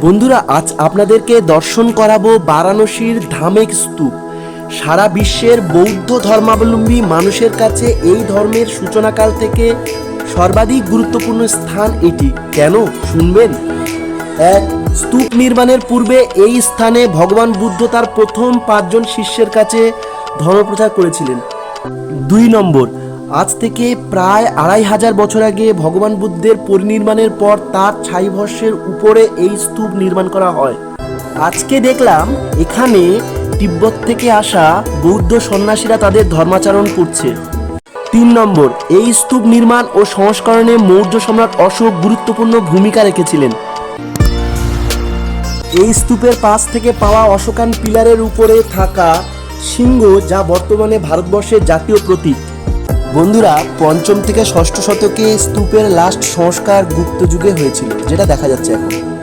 বন্ধুরা, আজ আপনাদেরকে দর্শন করাবো বারাণসীর ধামেক স্তূপ। সারা বিশ্বের বৌদ্ধ ধর্মাবলম্বী মানুষের কাছে এই ধর্মের সূচনাকাল থেকে সর্বাধিক গুরুত্বপূর্ণ স্থান এটি। কেন? শুনবেন। এক, স্তূপ নির্মাণের পূর্বে এই স্থানে ভগবান বুদ্ধ তার প্রথম পাঁচজন শিষ্যের কাছে ধর্মপ্রচার করেছিলেন। দুই নম্বর আজ থেকে প্রায় আড়াই হাজার বছর আগে ভগবান বুদ্ধের পরিনির্মাণের পর তার ছাইভস্যের উপরে এই স্তূপ নির্মাণ করা হয়। আজকে দেখলাম এখানে তিব্বত থেকে আসা বৌদ্ধ সন্ন্যাসীরা তাদের ধর্মাচরণ করছে। তিন নম্বর, এই স্তূপ নির্মাণ ও সংস্করণে মৌর্য সম্রাট অশোক গুরুত্বপূর্ণ ভূমিকা রেখেছিলেন। এই স্তূপের পাশ থেকে পাওয়া অশোকান পিলারের উপরে থাকা সিংহ যা বর্তমানে ভারতবর্ষের জাতীয় প্রতীক। বন্ধুরা, পঞ্চম থেকে ষষ্ঠ শতকে স্তূপের লাস্ট সংস্কার গুপ্ত যুগে হয়েছিল, যেটা দেখা যাচ্ছে এখন।